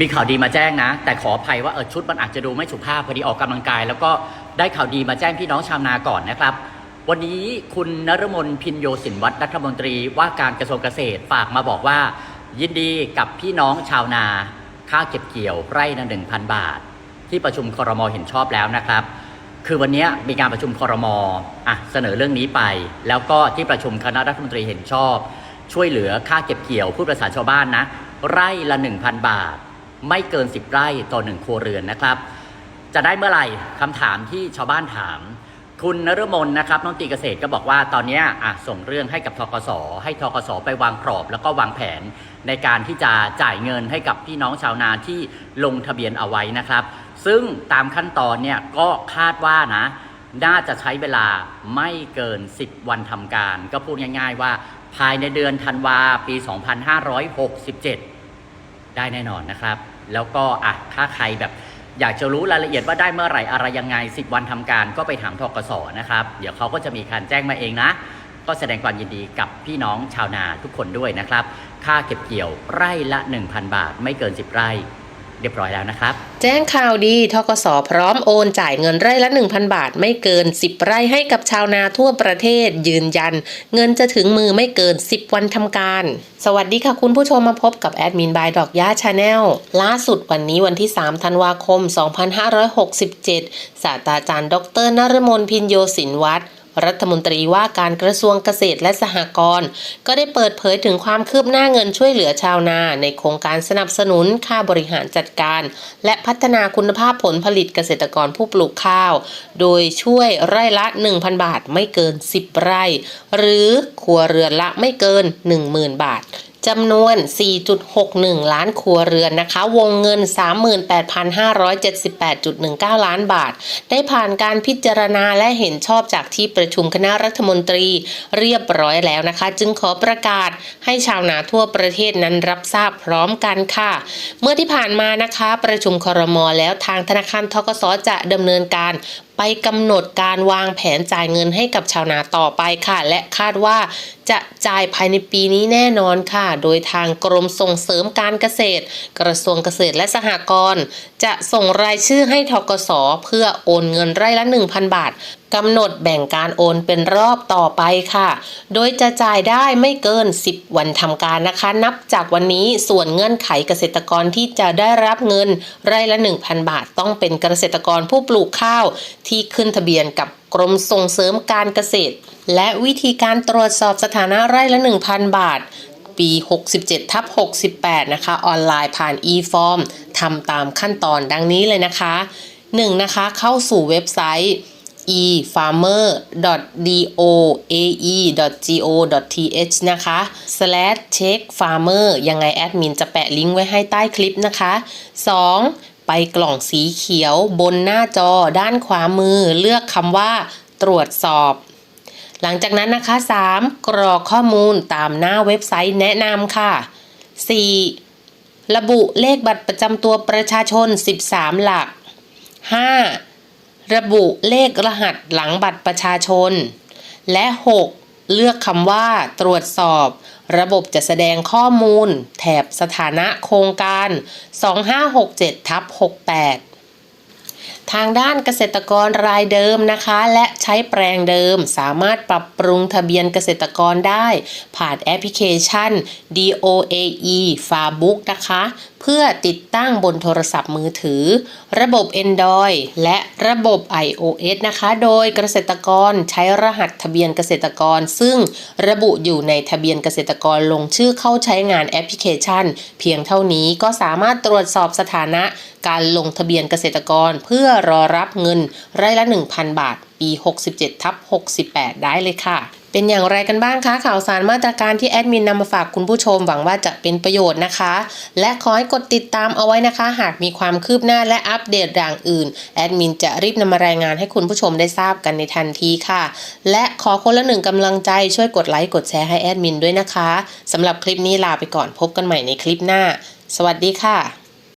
มีข่าวดีมาแจ้งนะ แต่ขออภัยว่าเออชุดมันอาจจะดูไม่สุภาพพอดีออกกำลังกาย แล้วก็ได้ข่าวดีมาแจ้งพี่น้องชาวนาก่อนนะครับ วันนี้คุณนรมนพินโยสินวัตรรัฐมนตรีว่าการกระทรวงเกษตรฝากมาบอกว่า ยินดีกับพี่น้องชาวนาค่าเก็บเกี่ยวไร่ละหนึ่งพันบาท ที่ประชุมครมเห็นชอบแล้วนะครับ คือวันนี้มีการประชุมครมอะเสนอเรื่องนี้ไป แล้วก็ที่ประชุมคณะรัฐมนตรีเห็นชอบ ช่วยเหลือค่าเก็บเกี่ยวผู้ประสานชาวบ้านนะ ไร่ละ 1,000 บาท ไม่เกิน 10 ไร่ต่อหนึ่งครัวเรือนนะครับ จะได้เมื่อไหร่คำถามที่ชาวบ้านถาม คุณนฤมลนะครับน้องตีเกษตรก็บอกว่าตอนนี้อะส่งเรื่องให้กับทกสให้ทกสไปวางกรอบแล้วก็วางแผนในการที่จะจ่ายเงินให้กับพี่น้องชาวนาที่ลงทะเบียนเอาไว้นะครับ ซึ่งตามขั้นตอนเนี่ยก็คาดว่านะน่าจะใช้เวลาไม่เกิน 10 วันทำการ ก็พูดง่ายๆว่า ภายในเดือนธันวาปี 2567 ได้แน่นอนนะครับ แล้วก็อะถ้าใครแบบอยากจะรู้รายละเอียดว่าได้เมื่อไหร่อะไรยังไง 10 วันทำการก็ไปถามทกสนะครับ เดี๋ยวเขาก็จะมีการแจ้งมาเองนะ ก็แสดงความยินดีกับพี่น้องชาวนาทุกคนด้วยนะครับ ค่าเก็บเกี่ยวไร่ละ 1,000 บาท ไม่เกิน 10 ไร่ เรียบร้อยแล้วนะครับ แจ้งข่าวดีทกสพร้อมโอนจ่ายเงินไร่ละ 1,000 บาทไม่เกิน 10 ไร่ให้กับชาวนาทั่วประเทศ ยืนยัน เงินจะถึงมือไม่เกิน 10 วันทำการ สวัสดีค่ะคุณผู้ชมมาพบกับแอดมินบายดอกย่าชาแนลล่าสุดวันนี้วันที่ 3 ธันวาคม 2567 ศาสตราจารย์ ดรนรมนพินโยสินวัตร รัฐมนตรีว่าการกระทรวงเกษตรและสหกรณ์ก็ได้เปิดเผยถึงความคืบหน้าเงินช่วยเหลือชาวนา ในโครงการสนับสนุนค่าบริหารจัดการ และพัฒนาคุณภาพผลผลิตเกษตรกรผู้ปลูกข้าว โดยช่วยไร่ละ 1,000 บาทไม่เกิน 10 ไร่ หรือครัวเรือนละไม่เกิน 10,000 บาท จำนวน 4.61 ล้านครัวเรือนนะคะ วงเงิน 38,578.19 ล้านบาท ได้ผ่านการพิจารณาและเห็นชอบจากที่ประชุมคณะรัฐมนตรีเรียบร้อยแล้วนะคะ จึงขอประกาศให้ชาวนาทั่วประเทศนั้นรับทราบพร้อมกันค่ะ เมื่อที่ผ่านมานะคะ ประชุมครมแล้วทางธนาคารทกสจะดำเนินการไปกำหนดการวางแผนจ่ายเงินให้กับชาวนาต่อไปค่ะ และคาดว่าจะจ่ายภายในปีนี้แน่นอนค่ะ โดยทางกรมส่งเสริมการเกษตร กระทรวงเกษตรและสหกรณ์ จะส่งรายชื่อให้ทกสเพื่อโอนเงินไร่ละ 1,000 บาทกำหนดแบ่งการโอนเป็นรอบต่อไปค่ะ โดยจะจ่ายได้ไม่เกิน 10 วันทำการนะคะ นับจากวันนี้ส่วนเงื่อนไขเกษตรกรที่จะได้รับเงินไร่ละ 1,000 บาท ต้องเป็นเกษตรกรผู้ปลูกข้าว ที่ขึ้นทะเบียนกับกรมส่งเสริมการเกษตร และวิธีการตรวจสอบสถานะไร่ละ 1,000 บาท ปี 67ทับ68 นะคะ ออนไลน์ผ่าน e-form ทำตามขั้นตอนดังนี้เลยนะคะ 1. นะคะ เข้าสู่เว็บไซต์ efarmer.doae.go.th นะคะ slash check farmer ยังไงแอดมินจะแปะลิงก์ไว้ให้ใต้คลิปนะคะ 2. ไปกล่องสีเขียวบนหน้าจอด้านขวามือเลือกคำว่าตรวจสอบ หลังจากนั้นนะคะ 3. กรอกข้อมูลตามหน้าเว็บไซต์แนะนำค่ะ 4. ระบุเลขบัตรประจำตัวประชาชน 13 หลัก 5. ระบุเลขรหัสหลังบัตรประชาชน และ 6. เลือกคำว่าตรวจสอบ ระบบจะแสดงข้อมูล แถบสถานะโครงการ 2567ทับ68 ทางด้านเกษตรกรรายเดิมนะคะ และใช้แปลงเดิม สามารถปรับปรุงทะเบียนเกษตรกรได้ ผ่านแอปพลิเคชัน DOAE Farbook นะคะ เพื่อติดตั้งบนโทรศัพท์มือถือ ระบบ Android และระบบ iOS นะคะ โดยเกษตรกรใช้รหัสทะเบียนเกษตรกร ซึ่งระบุอยู่ในทะเบียนเกษตรกรลงชื่อเข้าใช้งานแอปพลิเคชัน เพียงเท่านี้ก็สามารถตรวจสอบสถานะการลงทะเบียนเกษตรกรเพื่อรอรับเงินไร่ละ 1,000 บาท ปี 67ทับ68 ได้เลยค่ะเป็นอย่างไรกันบ้างคะข่าวสารมาตรการที่แอดมินนำมาฝากคุณผู้ชมหวังว่าจะเป็นประโยชน์นะคะ และขอให้กดติดตามเอาไว้นะคะ หากมีความคืบหน้าและอัปเดตอย่างอื่นแอดมินจะรีบนำมารายงานให้คุณผู้ชมได้ทราบกันในทันทีค่ะ และขอคนละหนึ่งกำลังใจช่วยกดไลค์กดแชร์ให้แอดมินด้วยนะคะสำหรับคลิปนี้ลาไปก่อนพบกันใหม่ในคลิปหน้า สวัสดีค่ะ